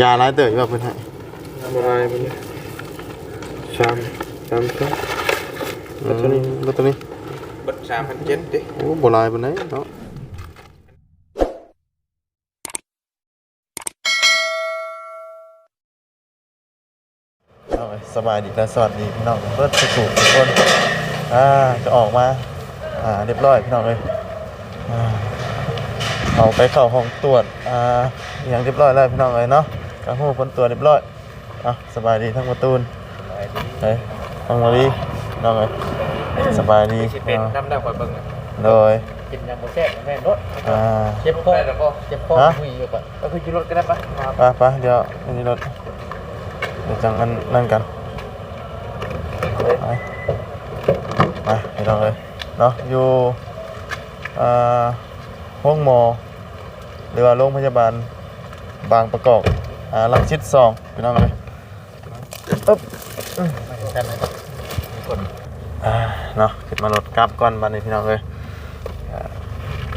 ยาหลายเต๋อว่าเพิ่นให้อะไรมันเนี่ยสามสามสองแล้วตัวนี้แล้วตัวนี้บัดสามพันเจ็ดดิโอ้บ่หลายปานใดเนาะเอาไว้สบายดีและสวัสดีพี่น้องเบิดสุขทุกคนอ่าจะออกมาอ่าเรียบร้อยพี่น้องเลยอ่าเอาไปเข้าห้องตรวจอ่าอหย่างเรียบร้อยแล้วพี่น้องเลยเนาะ กระหู้ผลตรวจเรียบร้อยอะสบายดีทั้งประตูนเฮ้ยทั้งมาดีน้องเลยสบายดีสิเป็นอ่าน้ำได้ข่อยเบิ่งโดยกินยำโมแซ่บแม่นรถอ่าเจ็บคอแล้วก็เจ็บคอฮะคุยอยู่ก่อนก็คือกินรถก็ได้ปะครับไปไปเดี๋ยวอันนี้รถเดี๋ยวจังอันนั่นกันไปไปไปลองเลยเนาะอยู่อ่าห้องหมอหรือว่าโรงพยาบาลบางประกอบ อ่าลังชิดสองไปลองเลยอึ๊บกันเลยคนอ่าเนาะขึ้นมารถกลับก่อนบันนี้พี่น้องเลยอ่า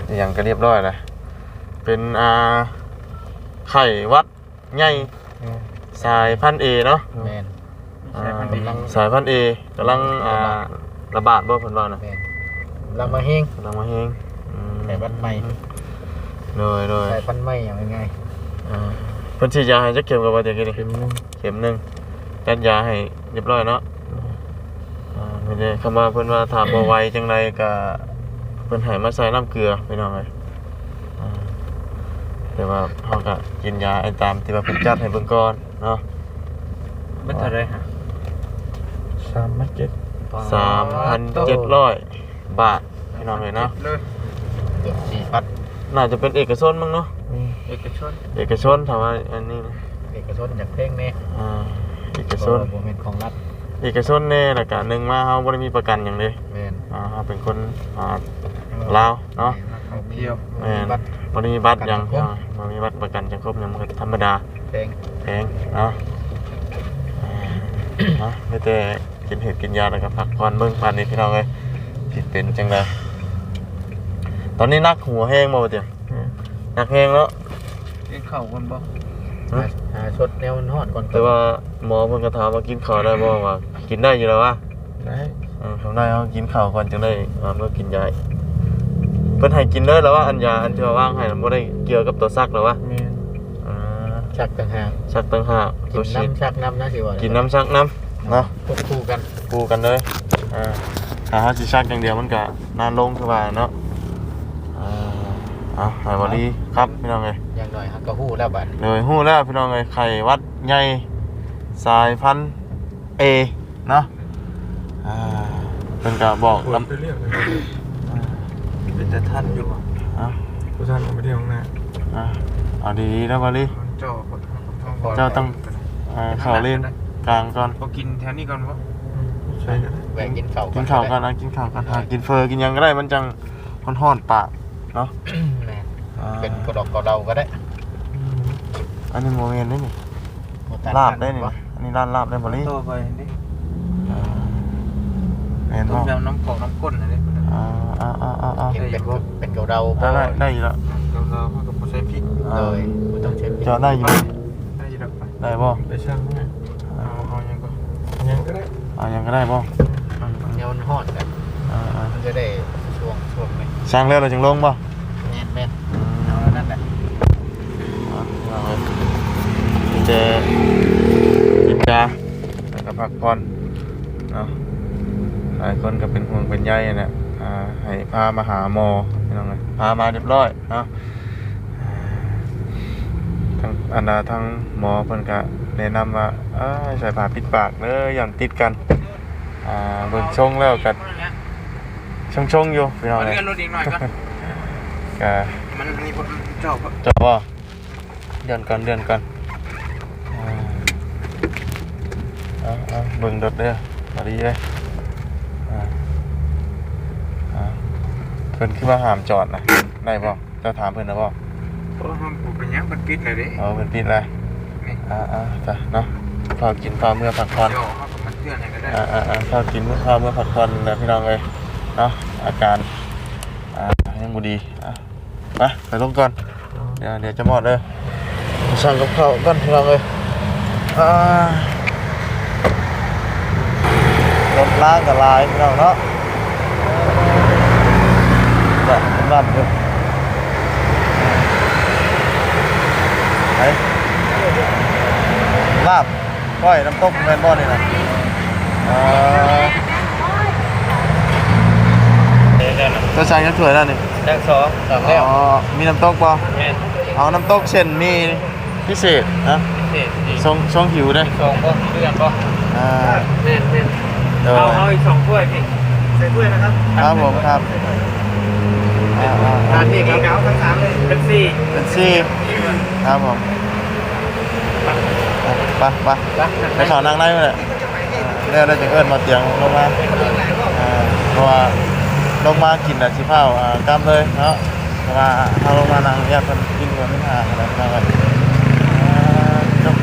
อหย่างก็เรียบร้อยเลยเป็นอ่าไข่วัดใหญ่สายพันธุ์เอเนาะแมนอ่าสายพันธุ์ A สายพันธุ์เอกำลังอ่าระบาดบ่เพิ่นว่านะแมนลำมาเฮงกำลังมาเฮงอืมสายพันธุ์ใหม่เลยเลยสายพันธุ์ใหม่อย่างไงอ่าเพิ่นฉีดยาให้จักเข็มกับว่าเดี๋ยวนี้เข็มนึงเข็มหนึงจัดยาให้เรียบร้อยเนาะอ่าไม่ได้คำว่าเพิ่นว่าถามบ่ไหวจังไดก็เพิ่นให้มาใส่น้ำเกลือพี่น้องเอ้ยอ่าแต่ว่าเฮาก็กินยาไอ้ตามที่ว่าเพิ่นจัดให้เบิ่งก่อนเนาะ มันเท่าไรฮะสามพันเจ็ด3,700บาทพี่น้องเอ้ยเนาะ เลยเกือบสี่พันน่าจะเป็นเอกชนมั้งเนาะ เอกชนเอกชนถามว่าอันนี้นะเอกชนจากเพลงนี้อ่าเอกชนโมเมนต์ของรัฐเอกชนแน่และกะหนึ่งมาเฮาบ่ได้มีประกันหยังเลยแมนอ่าเฮาเป็นคนอ่าลาวเนาะท่องเที่ยวแม่นบัตรบ่ได้มีบัตรหยังประกันสังคมอ่าบ่มีบัตรประกันสังคมหยังมันก็ธรรมดาเพลงแพงเนาะอ่าเนาะมีแต่กินเห็ดกินยาแล้วก็พักผ่อนเบิ่งปานนี้พี่น้องเอ้ยสิเป็นจังไดตอนนี้นักหัวแห้งบ่ว่าตินักแห้งแล้วกิน ข้าวกันบ่ฮะ หาชดแนวมันฮอดก่อนแต่ว่าหมอเพิ่นก็ถามว่ากินข้าวได้บ่ว่ากินได้อยู่แล้ววะได้เออทำได้เขากินข้าวก่อนจึงได้มาเมื่อกินยาเพิ่นให้กินเลยแล้วว่าอันยาอันที่ว่าว่างให้มันบ่ได้เกี่ยวกับตัวซักหรอวะแม่นอ่าชักต่างหากซักต่างหากกิตัวนชีดน้ำชักน้ำนะสิว่ากิกินน้ำซักน้ำเนาะ ควบคู่กันคู่กันเลย อ่าถ้าเฮาสิซักอย่างเดียวมันก็นานลงคือว่าเนาะอ่าเอาไห้บ่ดีครับพี่น้องเอ้ยอย่างหน่อยฮักก็ฮู้แล้วบัดเลยฮู้แล้วพี่น้องเอ้ยไข่วัดใหญ่สายพันธุ์ A เนาะอ่าเพิ่นก็บอกปวลดไปเรื่อยเลยเป็นแต่ท่านอยู่บ่ำอะผู้ชายผมไปเที่ยวข้างหน้าอะเอาดีๆแล้วบาลีเจ้าปวดท้องเจ้าต้องอ่าเข่าเล่นกลางก่อนพอกินแถวนี้ก่อนวะใช่กันแวะกินข้าวกินข้าวกันนะกินข้าวกันหากินเฟอร์กินหยังก็ได้มันจังฮ้อนๆปาก เนาะแม่นอ่าเป็นกระดอกกระเดาก็ได้อันนี้โมเมนต์ได้นี่บ่ตัลาบได้นี่วะอันนี้ร้านลาบได้บาลีต่อไปนี่อ่าแม่นต้บ่มยำน้ำกอกน้ำก้นอะไรอ่าอ่าอ่าอ่าอ่าเห็นเป็นเป็นกระเดาได้ได้ได้อยู่แล้วเราเราเขากับใส่พริกอ่าเลยบ่ต้องใช้พริกเจาะได้อยู่ได้ยินแล้วไปได้บ่ไปช่างไหมเอาเอายังก็ยังก็ได้เอายังก็ได้บ่แนวมันฮอดกันอ่าอ่ามันจะได้ช่วงช่วงไห มช่างแล้วเราจึงลงบ่แม่นแม่นอืมเอานั่นแหละเอาเลยมีแต่กินยาแล้วก็พักผ่อนเนาะหลายคนก็เป็นห่วงเป็นใยนะอ่าให้พามาหาหมอพี่น้องเลยพามาเรียบร้อยเนาะทั้งอันดาทั้งหมอเพิ่นก็แนะนำว่าเอ้ยใส่ผ้าปิดปากเด้ออย่าติดกันอ่าเบิ่งชงแล้วก็ ชงชงๆอยู่พี่น้องเอาเลยเลื่อนรถอีกหน่อยก่อนก็ มันอันนี้ผมเจ้าก็จบป่ะเดือนก่อนเดือนก่อนอ่าเอาเอาเบิ่งรถเด้อมาดีเลยอ่าอ่าเพิ่นคือว่าห้ามจอดนะได้บ่เจ้าถามเพิ่นนะบ่โอ้ห้องผมเป็นยังมันปิดเลยดิเอาเพิ่นปิดเลยนี่อ่าอ่าจ้ะเนาะพากินพาเมื่อพักผ่อนเดี๋ยวเขาก็มาเตือนให้ก็ได้อ่าอ่าอ่าพากินพาเมื่อพักผ่อนแล้วพี่น้องเลย เนาะอาการอ่ายังบ่ดีอะไปไปลงก่อนเดี๋ยวเดี๋ยวจะหมดเด้สั่งกับข้าวกันพี่น้องเลยอ่ารถล้างกับลายพี่น้องเนาะจะบ้านอยู่ไหนลาบก้อยน้ำต้มแมนบอนี่นะอ่า เดี๋ยวกันนะตัวชายก็สวยแล้วนี่แจ็คสองสามแล้วอ๋อมีน้ำตกป่ะแม่นเอาน้ำตกเช่นมีพิเศษนะเด็ดอีกทรงทรงหิวด้วยสองป่ะเพื่อนป่ะอ่าแม่นแม่นเดี๋ยวเอาเอาอีกสองถ้วยพี่ใส่ถ้วยนะครับครับผมครับอ่าอ่าทานนี่ครับเอาทั้งสามเลยเป็นสี่เป็นซี่ครับผมไปไปไปไปขอนั่งได้ไหมเนี่ยเรียกได้จังเอิญมาเตียงลงมาอ่าเพราะว่า ลงมากินแต่ชิพ้าวอ่ากล้ามเลยเนาะเพราะว่าเอาลงมานั่งแยกกันกินกันไม่ห่างอะไรกันไปอ่าจบ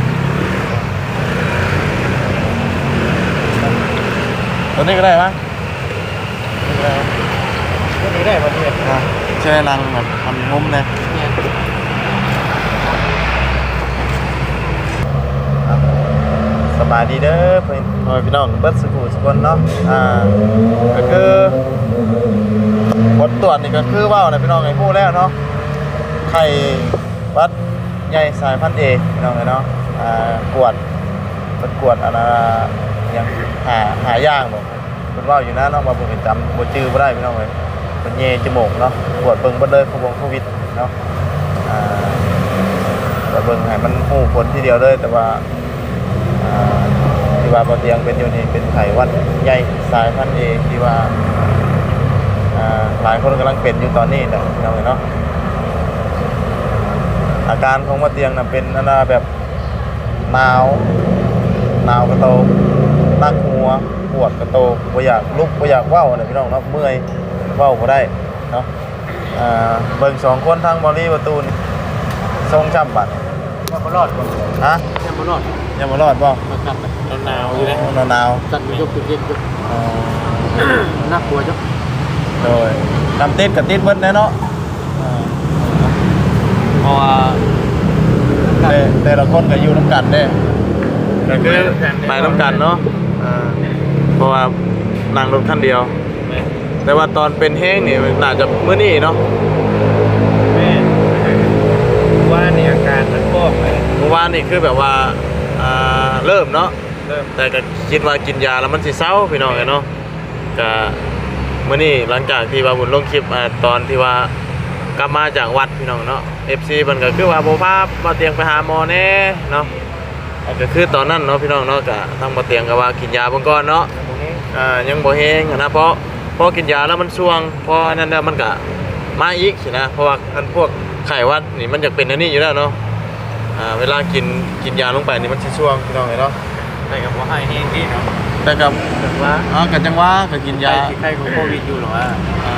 ตัวนี้ก็ได้มั้ยนี่ก็ได้มั้ยก็นี้ได้ปะเนี่ยใช่นางแบบทำงุ้มเนี่ย สบายดีเด้อเพื่อนพี่น้องเบิดสกูสกลเนาะอ่าก็คือผลตรวจนี่ก็คือว่าวนะพี่น้องไอ้ผู้แล้วเนาะไข่วัดใหญ่สายพันธุ์เอพี่น้องเลยเนาะอ่ากวดเป็นกวดอันนะยังหาหาย่างบ่เป็นว่าวอยู่นะเนาะมาบิ่งให้จำบ่จื้อบ่ได้พี่น้องเลยเป็นเยจมูกเนาะปวดเบิ่งบ่เลยโควิดโควิดเนาะอ่าแต่เบิ่งให้มันหูผลทีเดียวเลยแต่ว่า ที่ว่าบ่เตียงเป็นอยู่นี่เป็นไข้หวัดใหญ่สายพันธุ์เอที่ว่าหลายคนกำลังเป็นอยู่ตอนนี้นะพี่น้องเนาะอาการของบ่เตียงน่ะเป็นอันน่ะแบบหนาวหนาวกระโตนักหัวปวดกระโตกบ่อยากลุกบ่อยากเว้าน่ะพี่น้องเนาะเมื่อยเว้าบ่ได้เนาะเบิ่งสองคนทางบอลลี่ประตูนทรงจำบัตร ยังมารอดก่อนฮะยังมารอดยังบ่รอดบ่มากันหนาวอยู่เลยโหนาวจัดยกตัวเย็นยกๆอ๋อน่ากลัวจ้ะโดยนำติดกับติดเบิดแน่เนาะอ่าเพราะว่าแต่แต่ละคนก็อยู่น้ำกันเด้ก็คือไปน้ำกันเนาะอ่าเพราะว่านั่งรถคันเดียว แต่ว่าตอนเป็นแห้งนี่มันน่าจะมื้อนี้เนาะ แม่ว่านี่อาการมันฟอกไป เมื่อ วานนี่คือแบบว่าอ่าเริ่มเนาะเริ่มแต่ก็คิดว่ากินยาแล้วมันสิเศร้าพี่น้องเนาะก็มื้อนี้หลังจากที่ว่าบุญลงคลิปอ่าตอนที่ว่ากลับมาจากวัดพี่น้องเนาะ FC เพิ่นก็คือว่าบ่พามาเตียงไปหาหมอแน่เนาะก็คือตอนนั้นเนาะพี่น้องเนาะก็ทางบ่เตียงก็ว่ากินยาเบิ่งก่อนเนาะอ่ายังบ่แฮงอะนะเพราะพอกินยาแล้วมันช่วงพออันนั้นแล้วมันก็มาอีกสินะเพราะว่าอันพวกไข้หวัดนี่มันจะเป็นอันนี้อยู่แล้วเนาะ อ่าเวลากินกินยาลงไปนี่มันสิช่วงพี่น้องเนาะใครกับว่าให้เองพี่เนาะแต่กับแต่ว่าอ๋อกันจังว่าก็กินใครยาใครของโควิดอยู่หรอว่าอ่า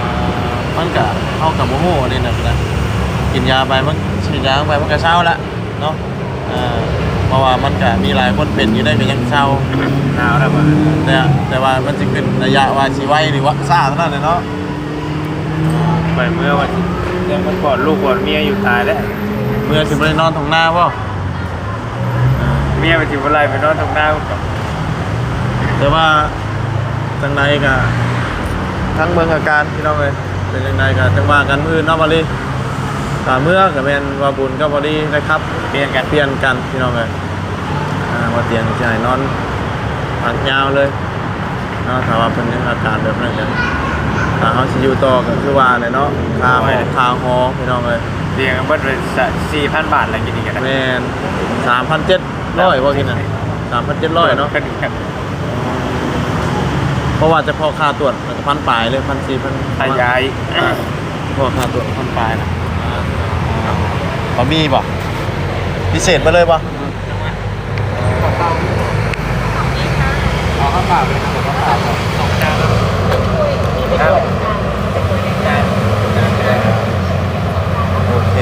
มันก็เข้ากับโมโหนี่นะนะกินยาไปมันฉีดยาไปมันก็เศร้าละเนาะอ่าเพราะว่ามันก็มีหลายคนเป็นอยู่ได้ก็ยังเศร้าหนาวแล้วป่ะแต่แต่ว่ามันจะเป็นระยะว่าชีไว้หรือว่าซ่าเท่านั้นเลยเนาะไปเมื่อวันยังมันกอดลูกกอดเมียอยู่ตายแล้ว เมื่อสิบเลยนอนตรงหน้าป่ะเมียไปจิบอะไรไปนอนตรงหน้ากับแต่ว่าจังใดก็ทั้งเมืองอาการพี่น้องเลยเป็นจังใดก็จังว่ากันมือเนอกบริตาเมื่อกับเป็นว่าบุญกับบรินะครับเปลี่ยนกันเปลี่ยนกันพี่น้องเลยอ่าว่าเตียงใช่นอนพักยาวเลยเนาะถามว่าเป็นยังอาการแบบนั้นกันถ้าเขาสิอยู่ต่อก็คือว่าเลยเนาะคาหอคาหอพี่น้องเลย เรียงกันเบิดเลยสี่พันบาทอะไรกินดีกันแมนสามพันเจ็ดร้อยว่ากินน่ะสามพันเจ็ดร้อยเนาะกันครับเพราะว่าจะพอค่าตรวจมันก็พันปลายเลยพันสี่พันขยายพอค่าตรวจพันปลายนะบะมีป่ะพิเศษมาเลยป่ะเอาข้าวเปล่าไปเอาข้าวเปล่าสองจานครับ โอเค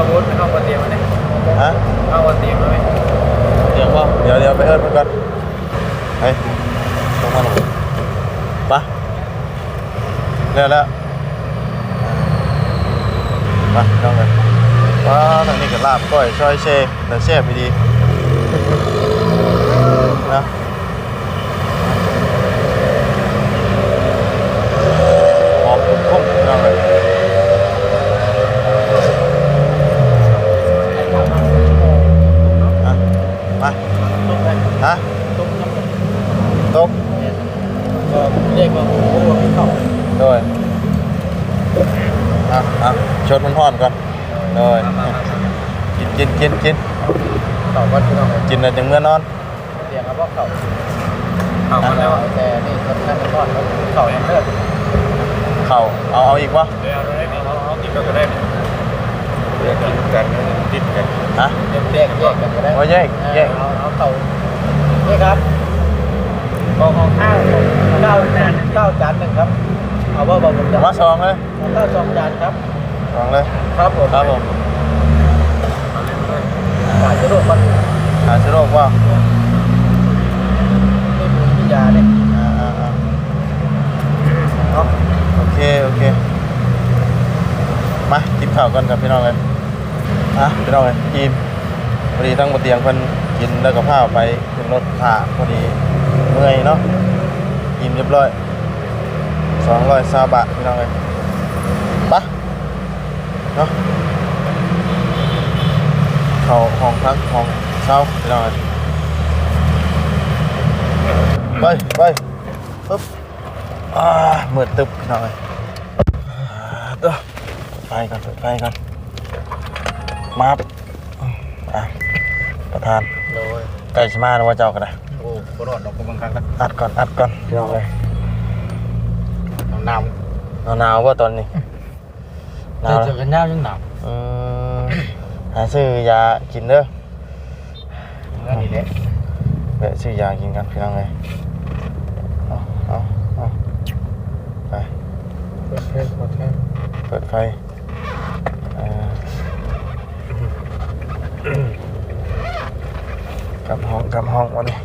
แล้วก็บูธไม่ต้องมาเตรียมมาเนี่ยฮะเอามาเตรียมมาไหมเดี๋ยวว่าเดี๋ยวเดี๋ยวไปเอิ้นมันก่อนไปลงมาลงไปเร็วแล้วไปลองกันว้าทางนี้ก็ลาบก้อยช่อยเชฟแต่เชฟไปดีนะหอมคุ้มๆเอาเลยฮะมาฮะตก เรียกว่าโอ้โหพี่เข้า โดยอะอะชดมันห่อนก่อนโดยกินกินกินกิน เข้า ก็ที่เรากินแล้วจึงเมื่อนอนเรียกว่าเข้าเข้ามาแล้วแต่นี่คนนั้นมันก่อนเข้ายังเลิกเข่าเอาเอาอีกวะเดี๋ยวเราได้เอาเอากินกันก็ได้เรียกกินกันติดกันฮะเรียกแยกแยกกันก็ได้โอ้ยแยกแยกเอาเอาเข้านี่ครับกองของข้าวเก้าจานเก้าจานหนึ่งครับเอาว่าบอกผมจะมาสองเลยเก้าสองจานครับสองเลยครับผมครับผมหาจะรูปมัน หาซื้อโรคว่าไม่มีพิยาเนี่ยอ่าอ่าอ่าเนาะโอเค โอเค มากินข้าวกันกับพี่น้องเลยอะพี่น้องเลยอิ่มพอดีตั้งบนเตียงเพิ่นกินแล้วก็พาไปขึ้นรถผ่าพอดีเมื่อยเนาะอิ่มเรียบร้อยสองร้อยซาบะพี่น้องเลยไปะเนาะเข้าห้องพักห้อง เช่าพี่น้องเลยไปไปปึ๊บอ่ามืดตึบพี่น้องเลยอ่าเด้อไปกันเปิดไฟกันมาบอะประธานโดยไก่ชิมาหรือว่าเจ้ากันนะโอ้กรอดดอกกำลังคักนะอัดก่อนอัดก่อนพี่น้องเลยหนาวหนาวๆว่าตอนนี้หนาวเจแล้อวกันยาวยังหนาวอืมหาซื้อยากินเด้อนั่นนี่ แหละแวะซื้อยากินกันพี่น้องเลยเอาเอาเอาไปเปิดเพลงเปิดเพลงเปิดไฟเอ่อกลับห้องกลับห้องวันนี้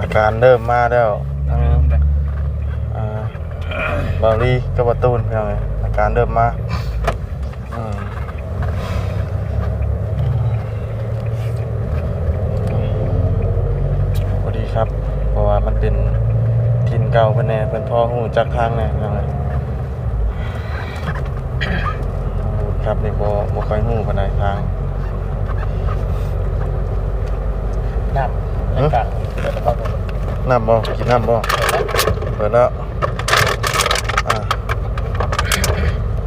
อาการเริ่มมาแล้วทั้งอ่าบารีกับประตูนพี่น้องเลยอาการเริ่มมาอืมสวัสดีครับ เพราะว่ามันเป็นทิน เก่าเพิ่นแน่เพิ่นพ่อหูจักทางแน่พี่น้องครับนี่บ่บ่ค่อยฮู้ปานใดทางน้ำในกลางเปิดกระเข้าไปน้ำบ่กินน้ำบ่เปิดแล้วอ่า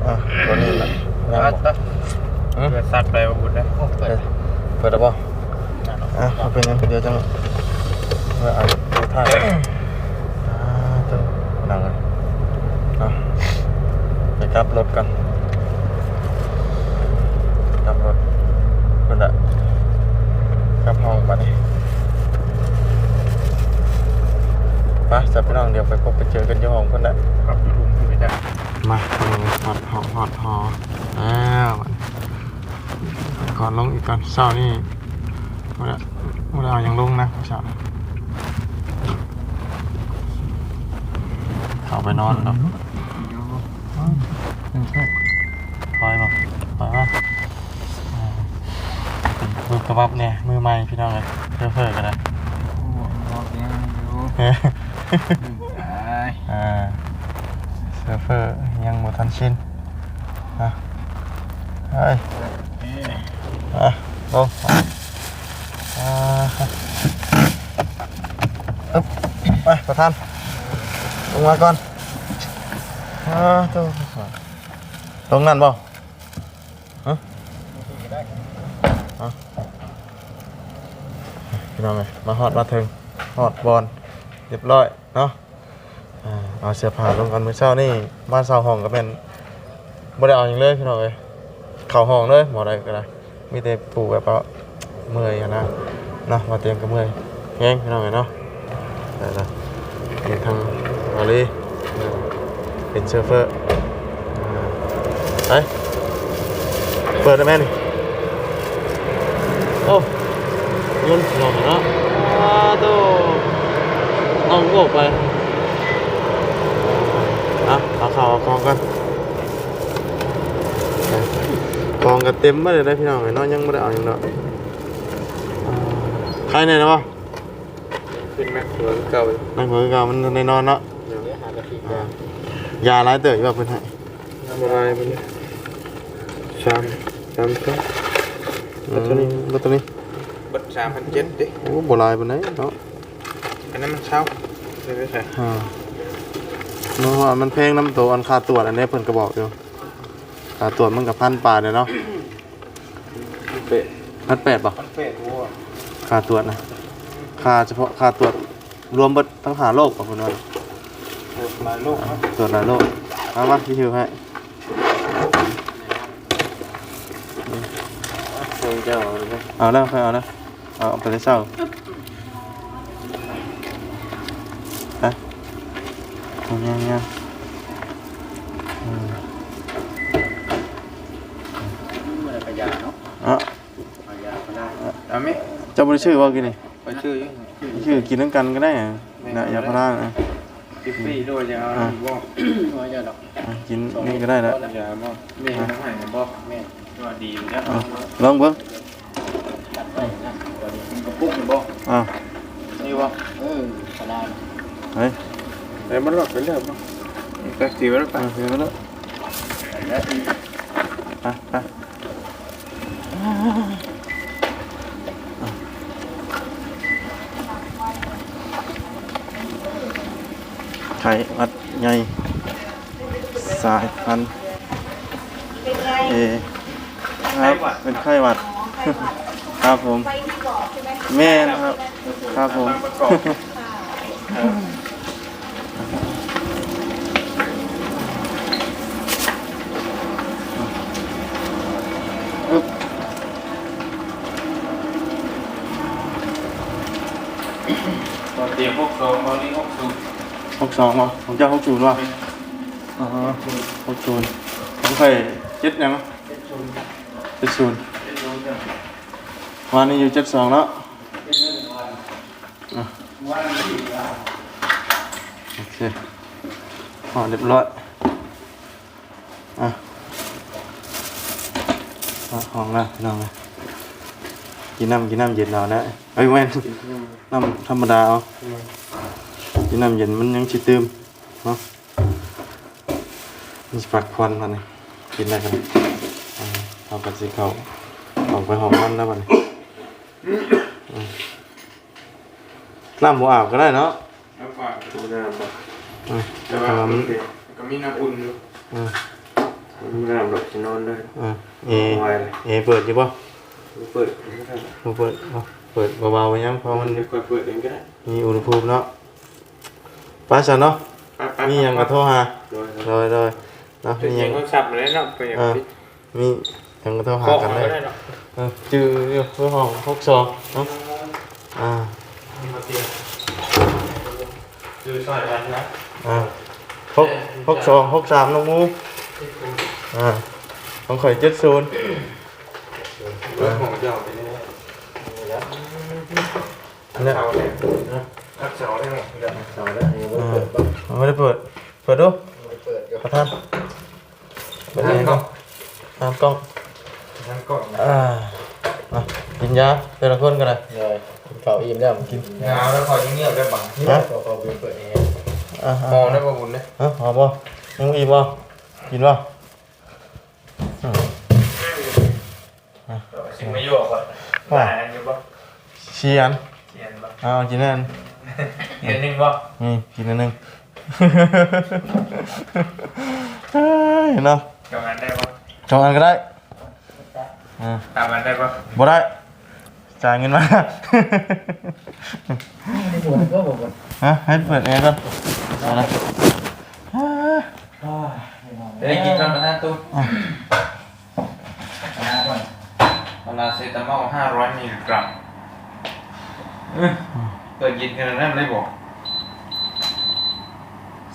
อ่าตัวนี้นะน้ำบ่อืมเกิดสัตว์ไปบุญนะโอ้เปิดเปิดแล้วบ่อะเอาเป็นยังเดี๋ยวจังเมื่อเอาดูท่าอ่าตัวนั่งเลยอะ ไปกลับรถกันกลับรถเพิ่นละกลับห้องบัดนี้ไปจับพี่น้องเดี๋ยวไปพบไปเจอกันที่ห้องคนละขับอยู่ทุ่งที่ไม่ได้มาหอดหอดหอดหอแล้วก่อนลงอีกก่อนเช้านี่เมื่อเมื่อเรายังลงนะเช้าเข้าไปนอนแล้ว คอยบอกคอยว่ามือกระบับเนี่ยมือใหม่พี่น้องเลยเพื่อเพื่อกันนะบอกยังอยู่เฮ้ยไอ้อ่าเซิร์ฟเฟอร์ยังหมดทันชินอะเฮ้ยอะลงอ่าอึ๊บไปประธานลงมาก่อนอ่าตัวลงนั่นบ่ฮะอะ พี่น้องมาฮอดมาถึงฮอดบอลเรียบร้อยเนาะอ่าเอาเสื้อผ้าลงกันมื้อเช้านี่บ้านเช้าห้องก็เป็นบ่ได้เอาหยังเลยพี่น้องเอ้ยเข้าห้องเลยบ่ได้ก็ได้มีแต่ปูแบบว่าเมื่อยอะนะเนาะมาเตรียมก็เมื่อยแฮงพี่น้องเอ้ยเนาะได้ละเป็นทางอาลีเออเป็นเชฟเฟอร์ไปเปิดได้ไหมนี่โอ้ ยนต์ลงเนาะอ้าโตน้องก็ออกไปอะเอาข่าวเอาของกันไปกองก็เต็มมาเลยได้พี่น้องไอ้น้องยังไม่ได้เอาอย่างเนาะใครเนี่ยนะวะเป็นแม็กตัวเก่านั่งหัวเก่ามันในนอนเนาะยากระติกอ่ายาร้ายเต๋ออยู่แบบเพิ่นให้ทำอะไรมันสามสามตัวอืมรถตัวนี้บัตร สามพันเจ็ดดิโอ้บ่หลายปานใดเนาะอันนั้นมันเช่าใช่ไหมใช่อ่าเนาะว่ามันแพงน้ำตัวอันค่าตรวจอันนี้เพิ่นก็บอกอยู่ค่าตรวจมันก็พันปลายเลยเนาะเป็ดพันแปดป่ะมันเป็ดวัวค่าตรวจนะค่าเฉพาะค่าตรวจรวมเบิดทั้งหาโรคป่ะเพิ่นว่าหลายโลกนะตรวจหลายโรคเอามาพี่ชิวให้คงจะเอาเลยเอาแล้วค่อยเอาแล้ว เอาเอาไปเลยเศร้าไปเอาเงี้ยเงี้ยอืมมันกระยาเนาะอะกระยาก็ได้เอาไหมเจ้าบริชื่อว่ากินนี่ไปชื่อยังชื่อกินทั้งกันก็ได้อะนะยาพารานะกิฟฟี่ด้วยจะเอาบ่น้อยจะดอกอะกินนี่ก็ได้แล้วอย่าบ่แม่น้ำหายบ่แม่ตัวดีอยู่แล้วอะลองเบิ้ง จัดไปนะตัวนี้มันก็ ปุ๊บเลยบ่อะนี่บ่เออก็ได้เฮ้ยแต่มันหลอกไปเรื่อยบ่ก็สีไว้แล้วไปไปเสือมาแล้วไปไปไข่วัดใหญ่สายพันธุ์เป็นไงเอครับเป็นไข้หวัด ครับผม ไปที่บอกใช่ไหมแม่นะครับ ครับผม ประกอบอึ๊บตอนเตรียมพวกโซมตอนนี้พวกสูบหกสองวะผมจะหกศูนย์วะอ๋อหกศูนย์ผมเคยเจ็ดยังเจ็ดศูนย์วันนี้อยู่เจ็ดสองแล้วอะ โอเคอ๋อเรียบร้อยอะอะห้องแล้วพี่น้องเลยกินน้ำกินน้ำเย็นเอานะเอ้ยแม่นน้ำธรรมดาเอากินน้ำเย็นมันยังชิตืมเนาะมีปัดควันมันนี่กินได้กันอ่าเอาปัดสีเขาออกไปหอมมันแล้วมันอืม น้ำหัวอาบก็ได้เนาะแล้วก็ดูน้ำบ่อืมแต่แต่ว่าว่ามัมันนก็มีน้ำอุ่นอยู่อืมมีน้ำหลบจะนอนด้วยอ่าเอเอเปิดอยู่ป่ะเปิดไม่ได้บ่เปิดบ่เปิดเบาๆไว้ยังเพราะมันเดี๋ยวเปิดเองก็ได้มีอุณหภูมิเนาะไป้าฉันเนาะมีหยังก็โทรหาโดยโดยโดยเนาะจะมีหยิยังงเขาสับมาแล้วเนาะไปอย่างอ่านี้มีหยังก็โทรหาบอกกันเขาได้ได้เนาะเออจืออยู่เพื่อห้องหกสองเนาะอ่า มาเตียงคือซอยกันนะอ่าหกหกสองหกสามน้องมูอ่าของข่อยเจ็ดศูนย์เรื่องของเจ้าไปนี่เนี่ยเสาเนี่ยรักเสาได้ไหมเดี๋ยวต่อแล้วอันนี้มันเปิดบ่อ่าไม่ได้เปิดเปิดดูเปิดอยู่ขอท่านเปิดทาเองงกล้องตามกล้องทางกล้องอ่า อะกินยาแต่ละคนกันเลยเลยเขาอิ่มแล้วกินงาแล้วคอยเงียบได้บังนี่เขาเขาเปิดเองอะมองอะได้ประบุญนะอะหอมป่ะยังอิ่มป่ะกินป่ะอืมสิ่งไม่ยั่วก่อนว่าอยู่ปะเชียนเขียนปะเอากินนั่นเขียนหนึ่งปะนี่กินอันหนึงเฮ้ยเนาะกำลังได้ปะสองอันก็ได้ อ่าตามมันได้ปะบ่ได้จ่ายเงินมา ในหัวก็บอกว่าฮะให้เปิดแอร์ก่อนเอาละเดี๋ยวกินตอนประทานตู้อะพาราเซตามอลห้าร้อยมิลลิกรัมเปิดกินกันนั้นเลยบอก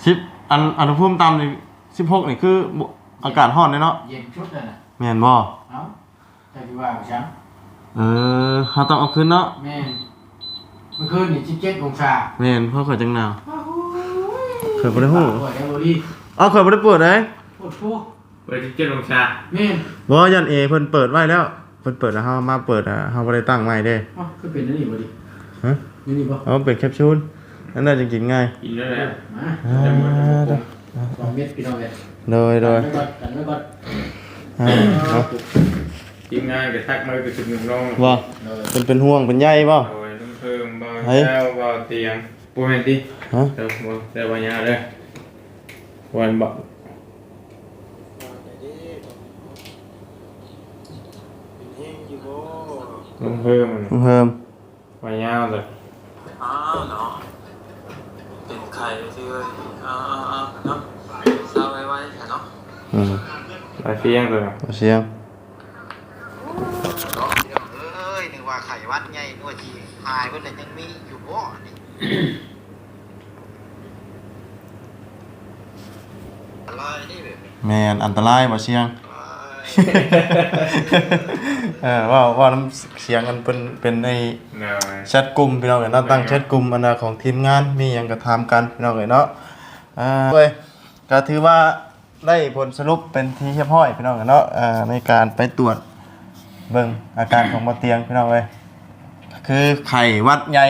สิบอันอันภูมิต่ำนี่สิบหกนี่คือบ่อากาศร้อนเลยเนาะเย็นชุดน่ะนะแม่นบ่เอ้า แต่ที่ว่าฉันเออเขาต้องเอาขึ้นเนาะแม่นเมื่อคืนนี่ชิเจ็ดองศาแม่นเพราะข่อยจังหนาวข่อยบ่ได้ฮู้เปิดแอร์โรดี้อ้าวข่อยบ่ได้เปิดเด้ปวดฟูเปิดที่เจ็ดองศาแม่นบ่ยันเอเพิ่นเปิดไว้แล้วเพิ่นเปิดแล้วเฮามาเปิดอะเฮาบ่ได้ตั้งใหม่เด้อ๋อคือเป็นอันนี่บ่ดิฮะนี่นี่บ่เอาเป็นแคปซูลนั่นน่าจะกินง่ายกินแล้วแหละมาอ่าเด้อสองเม็ดพี่น้องเอ้ยโดยโดยกันไว้ก่อนกันไว้ก่อนอ่า เอากินง่ายกับทักมากับจุดหนึ่งลงบ่เลยเป็นเป็นห่วงเป็นใยบ่เอาไว้ต้องเพิ่มเบาเฮ้ยแล้วเบาเตียงปูเห็นดิฮะเดี๋ยวบ่เดี๋ยววันยาเลยวันบอกต้องเพิ่มมันเพิ่มวันยาเลยอ้าวเนาะเป็นไข่ที่เอ้ยอ้าวอ้าวอ้าวเนาะเศร้าไว้ไว้เนาะอืมลายเตียงเลยบ่เสียง เนาะเอ้ยนึกว่าไข่วัดไงนึกว่าจีหายเพิ่นน่ะยังมีอยู่บ่นี่อะไรนี่แบบแม่นอันตรายบ่เสียงอ้ายเออว่าว่าน้ำเสียงกันเป็นเป็นในเนาะ แชทกลุ่มพี่น้องเอ๋ยเนาะตั้งแชทกลุ่มอันน่ะของทีมงานมีหยังก็ถามกันพี่น้องเอ๋ยเนาะอ่าเว้ยก็ถือว่าได้ผลสรุปเป็นที่เรียบร้อยพี่น้องเอ๋ยเนาะอ่าในการไปตรวจ เบิ่งอาการของบ่เตียงพี่น้องเอ้ยก็คือไข้หวัดใหญ่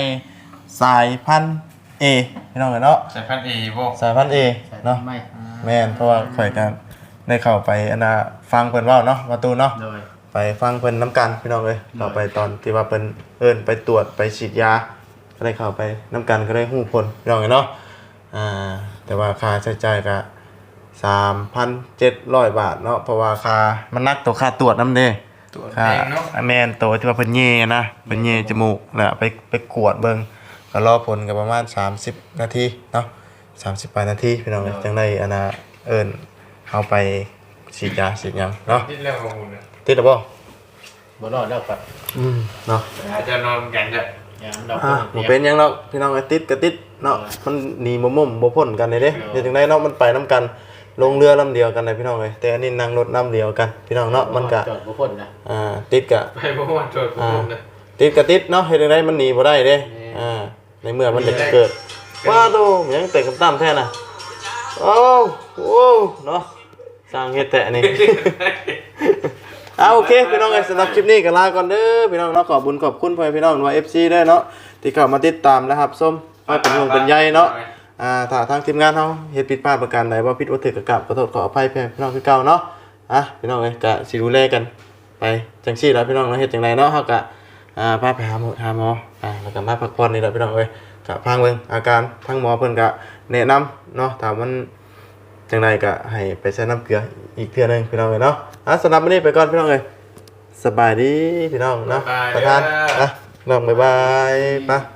สายพันธุ์ A พี่น้องเอ๋ยเนาะใส่พันเอบ่สายพันธุ์ A เนาะไม่แม่นเพราะว่าข่อยก็ได้เข้าไปอันน่ะฟังเพิ่นเว้าเนาะประตูเนาะเลยไปฟังเพิ่นน้ำกันพี่น้องเลยต่อไปตอนที่ว่าเพิ่นเอิ้นไปตรวจไปฉีดยาก็ได้เข้าไปน้ำกันก็ได้หู้ผลพี่น้องเลยเนาะอ่าแต่ว่าค่าใช้จ่ายก็สามพันเจ็ดร้อยบาทเนาะเพราะว่าค่ามันนักตัวค่าตรวจน้ำเด้ ตัวค่าเองเนาะแมนตัวที่ว่าเพิ่นเย่นะเพิ่นเย่จมูกแล้วไปไปกวดเบิ่งก็รอผลก็ประมาณ 30 นาทีเนาะ30ปลายนาทีพี่น้องเอ้ยจังได้อันน่ะเอิ้นเอาไปฉีดยาฉีดหยังเนาะที่แล้วของคุณนะติดหรือบ่บ่รอดแล้วครับอืมเนาะอาจจะนอนกันจะยามดอกอะบ่เป็นหยังเนาะพี่น้องไอ้ติดก็ติดเนาะมันหนีบ่มุมบ่พ้นกันเลยเด้เฮ็ดจังไดเนาะมันไปนํกัน ลงเรือลำเดียวกันเลยพี่น้องเอ้ยแต่อันนี้นั่งรถลำเดียวกันพี่น้องเนาะมันก็จอดบ่พ้นนะอ่าติดก็ไปเมื่อวานโจทย์ผมนะติดก็ติดเนาะเฮ็ดจังไดมันหนีบ่ได้เด้อ่าในเมื่อมันจะเกิดว้าโตมันยังเตะกับตั้มแท้น่ะโอ้โอ้เนาะสร้างเฮ็ดแต่อันนี้เอาโอเคพี่น้องเอ้ยสำหรับคลิปนี้ก็ลาก่อนเด้อพี่น้องเนาะขอบคุญขอบคุณพ่อแม่พี่น้องว่า FC ด้วยเนาะที่เข้ามาติดตามนะครับส้มคอยเป็นห่วงเป็นใยเนาะ อ่าถ้าทางทีมงานเขาเฮ็ดผิดพลาดประการใดว่าผิดวัตถุกกับขอโทษขออภัยเพื่อนพี่น้องคือเก่าเนาะอะพี่น้องเอ้ยกะสิดูแลกันไปจังซี่แล้วพี่น้องเนาะเฮ็ดจังไดเนาะเฮากะอ่าพาไปหาหมอหาหมออ่าแล้วก็มาพักผ่อนนี่แหละพี่น้องเอ้ยกะพังเบิ่งอาการทางหมอเพิ่นกะแนะนำเนาะถ้ามันจังไดก็ให้ไปใช้น้ำเกลืออีกเทื่อหนึงพี่น้องเอ้ยเนาะอะสำหรับวันนี้ไปก่อนพี่น้องเอ้ยสบายดีพี่น้องเนาะประธานนะน้องบ๊ายบายไป